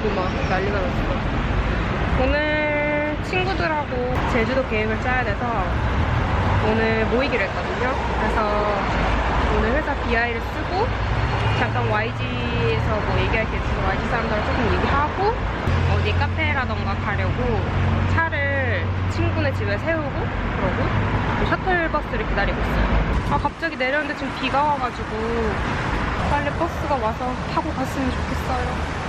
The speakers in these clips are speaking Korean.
있고 막 난리가 났어. 오늘 친구들하고 제주도 계획을 짜야 돼서 오늘 모이기로 했거든요. 그래서 오늘 회사 BI를 쓰고 잠깐 YG에서 뭐 얘기할 게 있어서 YG 사람들랑 조금 얘기하고 어디 카페라던가 가려고 차를 친구네 집에 세우고 그러고 그 셔틀버스를 기다리고 있어요. 아 갑자기 내렸는데 지금 비가 와가지고 빨리 버스가 와서 타고 갔으면 좋겠어요.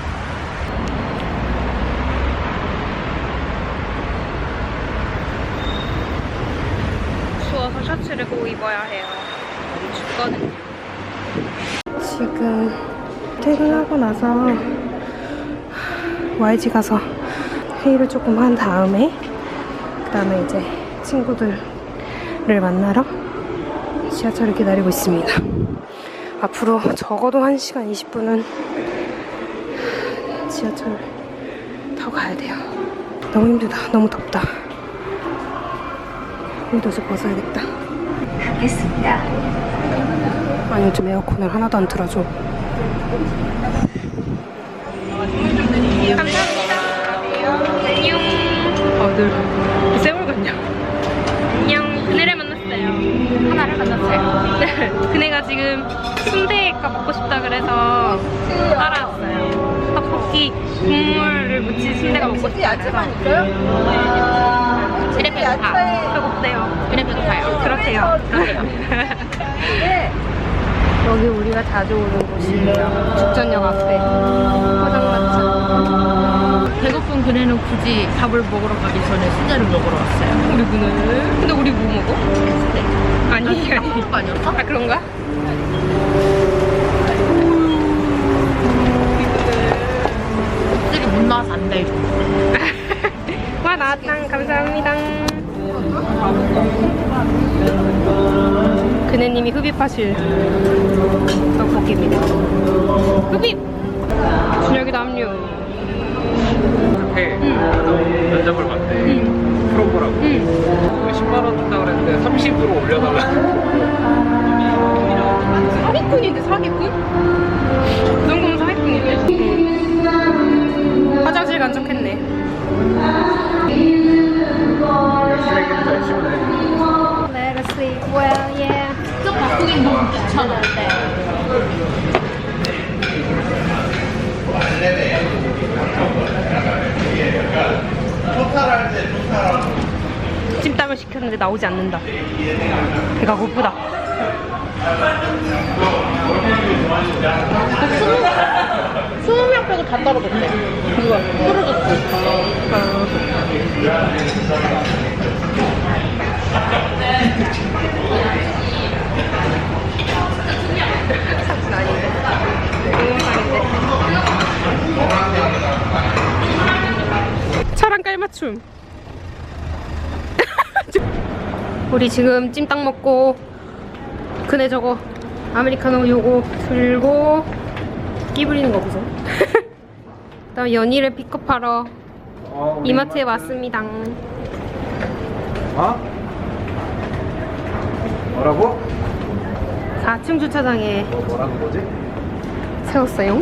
셔츠를 꼭 입어야 해요. 너무 춥거든요. 지금 퇴근하고 나서 YG 가서 회의를 조금 한 다음에 그 다음에 이제 친구들을 만나러 지하철을 기다리고 있습니다. 앞으로 적어도 1시간 20분은 지하철 타고 가야 돼요. 너무 힘들다. 너무 덥다. 옷도 벗어야겠다. 하겠습니다. 아니 요즘 에어컨을 하나도 안 틀어줘. 감사합니다. 안녕. 어, 늘 세월 같냐? 안녕. 그네를 만났어요. 하나를 만났어요. 네. 그네가 지금 순대가 먹고 싶다 그래서 따라왔어요. 떡볶이 국물을 묻힌 순대가 먹고 싶다. 야채만 있어요? 이래 배고파. 배고프대요. 이래 배고파요. 그렇대요. 그렇대요. 네. 여기 우리가 자주 오는 곳이에요. 죽전역 앞에. 포장마차. 배고픈 그네는 굳이 밥을 먹으러 가기 전에 순대를 먹으러 왔어요. 우리 문을. 근데 우리 뭐 먹어? 아니, 아니. 그거 아니었어? 아, 그런가? 그네님이 흡입하실 떡볶이입니다. 흡입! 준혁이도 합류. 해 면접을 봤대 프로보라고 응. 10만 원 준다 그랬는데 30으로 올려달라 사기꾼인데, 사기꾼? 5,000원대 찜닭을 시켰는데 나오지 않는다 배가 고프다 스무 명 빼고 다 떨어졌대. 그거 떨어졌어. 아, 깔맞춤. 우리 지금 찜닭 먹고 그네 저거 아메리카노 요거 들고 끼 부리는 거 보세요. 그다음 연희를 픽업하러 이마트에 왔습니다. 어? 뭐라고? 4층 주차장에 뭐, 뭐라는 거지? 세웠어요.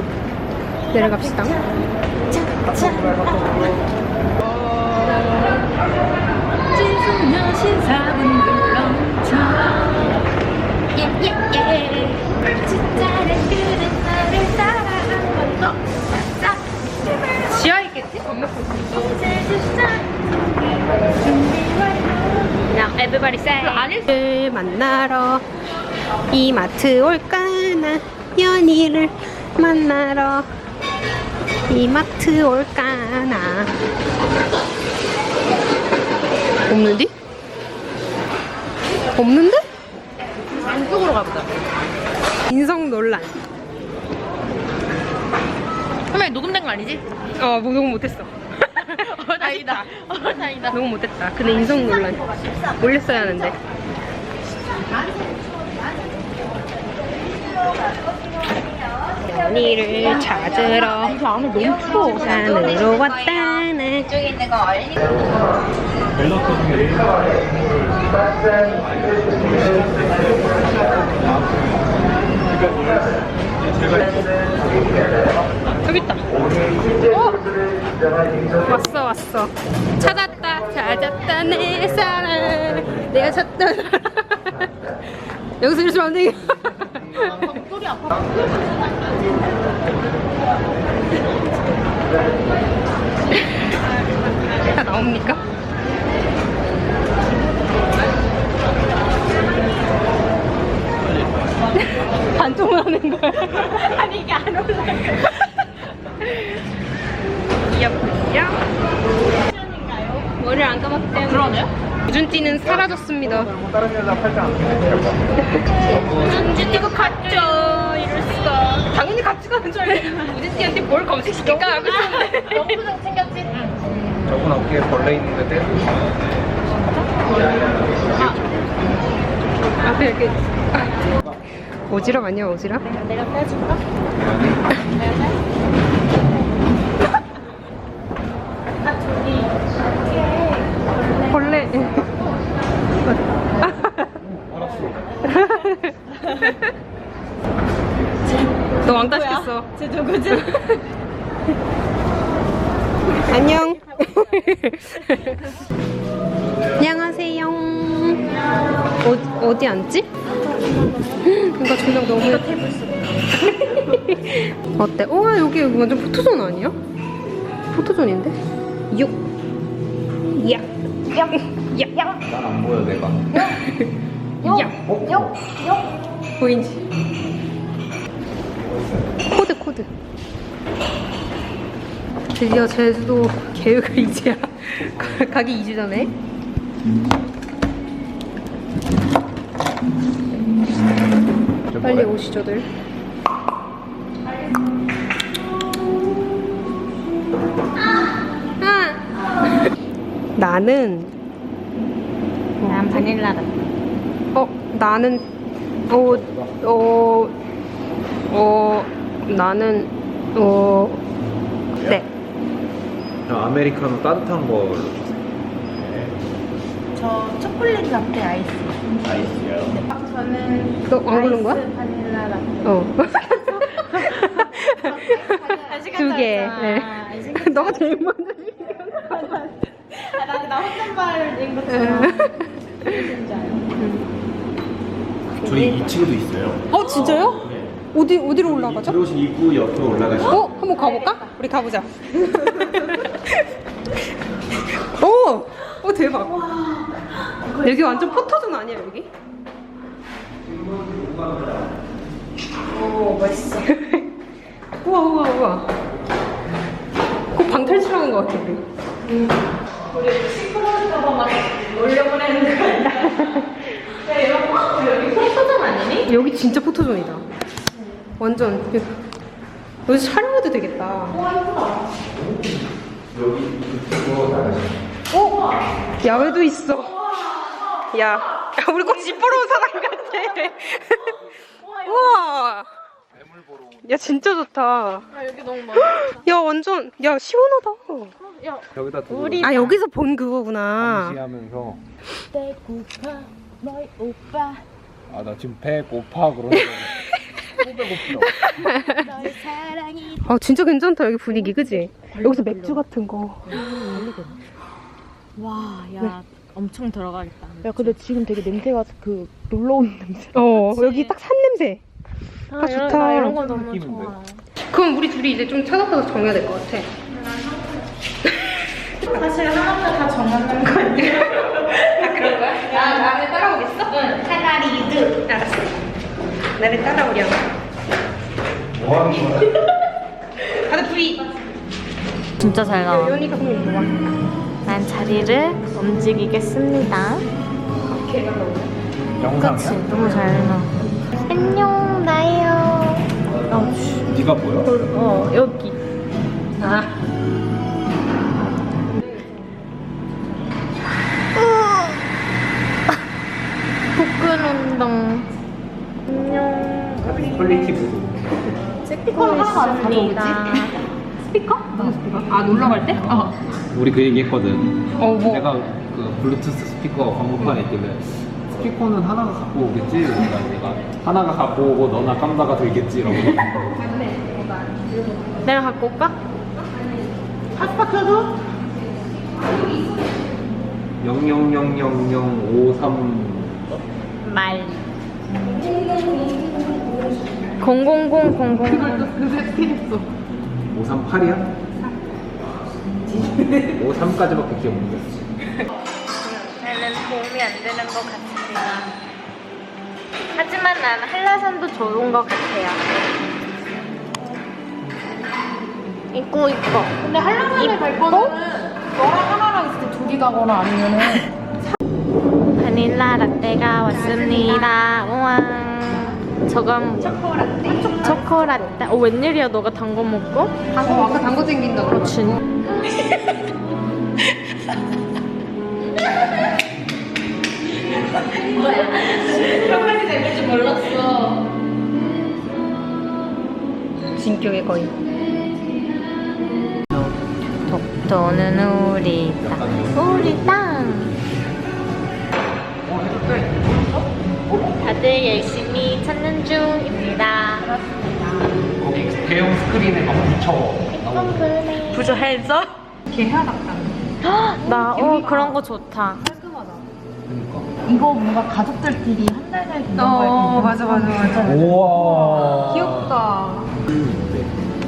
내려갑시다. Now everybody say. 아니를 만나러 이마트 올까나 연희를 만나러 이마트 올까나 없는디? 없는데? 안쪽으로 가보자. 인성 논란 선배 녹음된 거 아니지? 어 뭐, 녹음 못했어 어 다행이다. 어 다행이다. 녹음 못했다 근데 인성 논란 올렸어야 하는데 언니를 찾으러 산으로 왔다네 이쪽에 있는 거 얼리 여기 있다. 어? 왔어 왔어. 찾았다 찾았다 내 사랑. 내가 찾던 여기서 이러시면 안 되겠다 아파. 다 나옵니까? 반통을 하는 거야. 아니, 이게 안 올라가. 귀엽군요. 머리를 안 감았기 때문에. 그러네요? 우준띠는 사라졌습니다. 다른 여자 팔짱 안 끼는 우준띠가 갔죠. 당연히 같이 가는 줄 알고. 우준띠한테 뭘 검색시킬까 하고 있었는데. 영수증 챙겼지? 저분 어깨에 벌레 있는데 떼 앞에 이렇게. 오지랖 아니야, 오지랖? 내가 빼줄까? 앉지? 뭔가 조명 너무 어때? 우와 여기 여기 완전 포토존 아니야? 포토존인데? 육. 야. 야. 야. 난안 보여 내가 야. 보이지? 코드 코드. 드디어 제주도 계획을 이제야 가기 2주 전에. 저 빨리 뭐래? 오시죠들. 아. 나는 난 바닐라 같아. 어 나는 어, 어어어 어, 나는 어네 저 아메리카노 따뜻한 걸로 주세요 저 초콜릿 라떼 아이스. 아이스요 저는 너안 고른 거야? 어. 두 개. 아, 네. 너가 제일 먼저 아, 나, 나 혼잣말인 것처럼. 무슨 알아요? 저희 2층도 있어요 어 진짜요? 어디 어디로 올라가죠? 들어오신 입구 옆으로 올라가시면 어 한번 가볼까? 우리 가보자. 오, 오 대박. 여기 완전 포토존 아니야 여기? 오, 멋있어. 우와 우와 우와. 꼭 방탈출하는 것 같아 우리. 우리 시끄러울까봐 막 올려보내는 거 아니야? 야, 이런 거 여기 포토존 아니니? 여기 진짜 포토존이다. 완전 여기- 촬영해도 되겠다. 여기 그거 나가시면 어? 야외도 있어. 야, 야 우리 꼭 집 보러 온 사람 같아. 우와. 야 진짜 좋다. 아, 여기 너무 많아. 야 완전 야 시원하다. 야, 여기다 두고 우리- 아 여기서 본 그거구나. 감시하면서 배고파, 너희 오빠. 아 나 지금 배 고파 그러는데 또 배고프다 너의 사랑이. 아 진짜 괜찮다 여기 분위기 그지? 여기서 맥주 같은 거. 와, 야, 엄청 들어가겠다. 야 근데 지금 되게 냄새가 그 놀러 온 냄새. 어 여기 딱 산 냄새. 아, 이런- 좋다. 나 이런 거 너무 느낌인데? 좋아. 그럼 우리 둘이 이제 좀 찾아봐서 정해야 될 것 같아. 사실 하나만 다 정하는 거 아니야? 아 그런 거야? 나 나를 따라오겠어? 응. 사다리드. 알았어. 나를 따라오렴. 뭐 하는 거야? 다들 둘이 진짜 잘 나와. 연이가 이리 와. 난 자리를 움직이겠습니다. 걔가? 영상이야? 너무 잘 나와. 안녕. 어, 네가 보여? 어 여기. 아. 복근 운동. 안녕. 스플리티 부부 스피커를 하나 가져오겠지? 스피커? 무슨 스피커? 아 놀러 갈 때? 어. 우리 그 얘기 했거든 어 뭐? 내가 그 블루투스 스피커 광고판에 있길래 스피커는 하나가 갖고 오겠지? 그러니까 내가 하나가 갖고 오고 너나 깜다가 들겠지 이러고 내가 갖고 올까? 핫스팟 켜줘. 0000053 말. 000 538이야? 53까지밖에 기억 못 나. 도움이 안 되는 것 같습니다. 하지만 난 한라산도 좋은 것 같아요. 이거 이거. 근데 한라산을 갈 거는 너랑 하나랑 있을 때 둘이 가거나 아니면은 바닐라 라떼가 왔습니다. 우와. 저건 초코라떼. 초코라떼. 어 웬일이야 너가 단 거 먹고? 어, 아까 단거 생긴다 그러 고. 진. 진격의 거인. 독도는 우리 땅. 우리 땅. 다들 열심히 찾는 중입니다. 거기 대형 스크린에 막 붙여. 부조 헬서? 나, 어, 그런 거 좋다. 이거 뭔가 가족들끼리 한달 살기 어, 맞아, 맞아, 맞아. 우와. 귀엽다.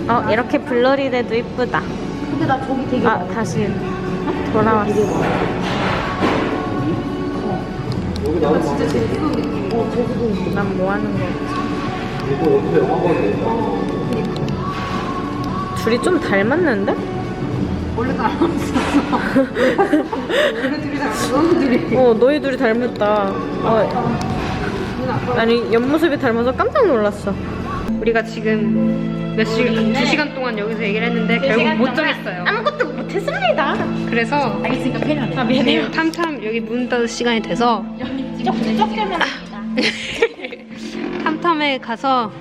어, 이렇게 블러리 돼도 이쁘다. 근데 나 저기 되게 아, 다시 돌아왔어. 여기 나오는 진짜 재밌어. 난뭐 하는 거지? 이거 옆에 영화거든. 둘이 좀 닮았는데? 원래 닮았었어. 원래 둘이 닮았어. 둘이. 어, 너희 둘이 닮았다. 어, 아니, 옆모습이 닮아서 깜짝 놀랐어. 우리가 지금 몇 시간, 두 시간 동안 여기서 얘기를 했는데 결국 못 정했어요. 아무것도 못했습니다. 그래서 알겠으니까 편하네 아, 미안해요. 지금 탐탐 여기 문 닫을 시간이 돼서 탐탐에 가서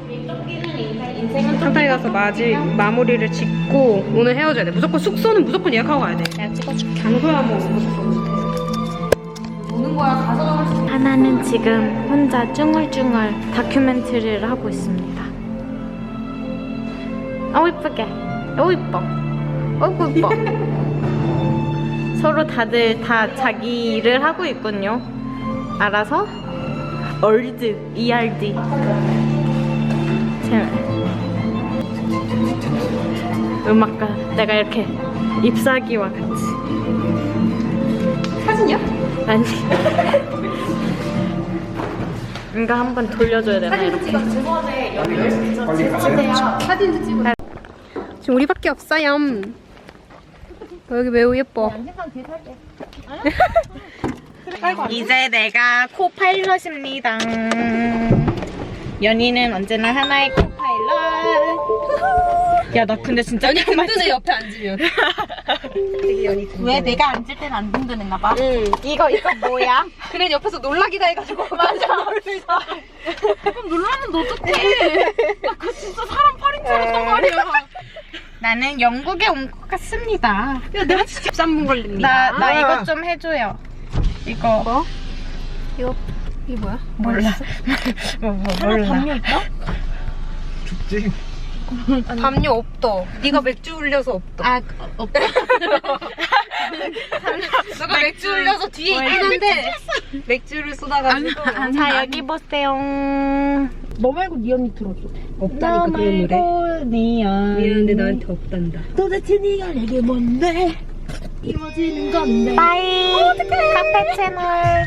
탐탐에 가서 마지 마무리를 짓고 오늘 헤어져야 돼. 무조건 숙소는 무조건 예약하고 가야 돼. 내가 찍어줄게. 장소야 뭐. 노는 거야 가서 수 하나는 지금 혼자 쭝얼쭝얼 다큐멘터리를 하고 있습니다. 어 이쁘게. 어 이뻐. 어이구 이뻐. 서로 다들 다 자기 일을 하고 있군요. 알아서 얼드 ERD. 제발. 음악가 내가 이렇게 잎사귀와 같이. 사진이야? 아니. 이거 한번 돌려줘야 되나 이렇게? 빨리 가세요. 사진도 찍어. 지금 우리밖에 없어요. 어, 여기 매우 예뻐. 이제 내가 코파일럿입니다. 연희는 언제나 하나의 코파일럿. 야, 나 근데 진짜 연희 든든해 옆에 앉으면. 왜 내가 앉을 땐 안 든든했나 봐 응, 이거 이거 뭐야? 그래 옆에서 놀라기다 해가지고 맞아. 그럼 놀라면 어떡해 나 그거 진짜 사람 팔인 줄 알았단 말이야 나는 영국에 온 것 같습니다. 야 내가 13분 걸립니다. 나, 나 이거 좀 해줘요. 이거. 뭐? 이거 이게 뭐야? 몰라. 뭐, 뭐, 몰라. 담요 있다? 춥지? 담요 없더. 네가 맥주 흘려서 없더. 아, 없다. 너가 맥주 흘려서 뒤에 있긴 한데 맥주를 쏟아가지고 자, 여기 보세요. 너 말고 네 언니 들어줘 없다니까 그런 노래. 미안한데 나한테 없단다. 도대체 네가 내게 뭔데 이루어지는 건데 빠이. 카페 채널.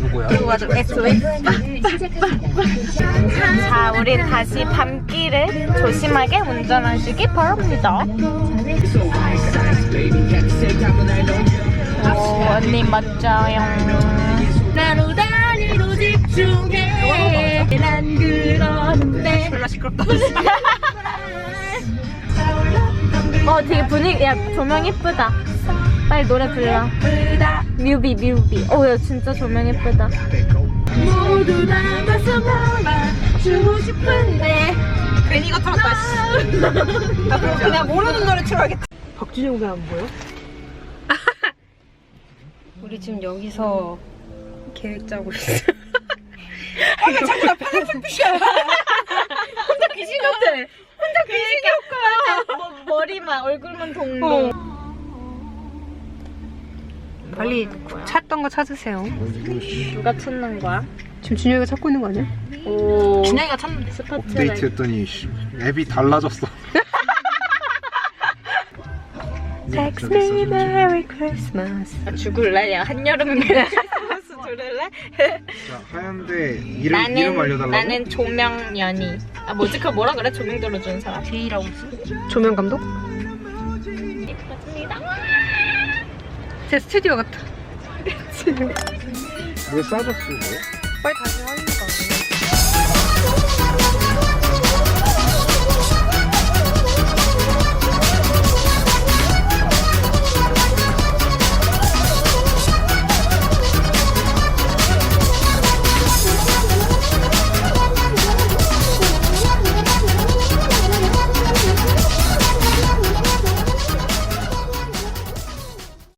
누구야? 자, 우리 다시 밤길을 조심하게 운전하시기 바랍니다. 오, 언니 멋져요. 나로 다니로 집중해 난 그러는데 졸라 시끄럽다. 어, 되게 분위기, 야, 조명 예쁘다. 빨리 노래 불러. 뮤비, 뮤비. 어, 야, 진짜 조명 예쁘다. 모두 다 벌써 몰아주고 싶은데 괜히 이거 틀었다. 씨. 나 그럼 그냥 모르는 노래 틀어야겠다. 박준영 왜안 보여? 우리 지금 여기서 계획 짜고 있어. 아, 나 자꾸 나 편한 불빛이야. 혼자 귀신 같아. 혼자 귀신 같아. 뭐, 머리만, 얼굴만 동동. 빨리 찾던 거 찾으세요. 누가 찾는 거야? 지금 준혁이가 찾고 있는 거 아니야? 오. 준영이가 참 스포츠가 업데이트 했더니 씨, 앱이 달라졌어. Text me Merry Christmas. 죽을래? 야 한여름에 크리스마스 들을래? 자, 하얀데 이름 나는 이름 알려달라고. 나는 조명연이. 아 뭐지 그 뭐라 그래 조명 들어주는 사람. 제이라고 조명 감독? 제 스튜디오 같아. 왜 싸졌어? 빨리 다시 확인.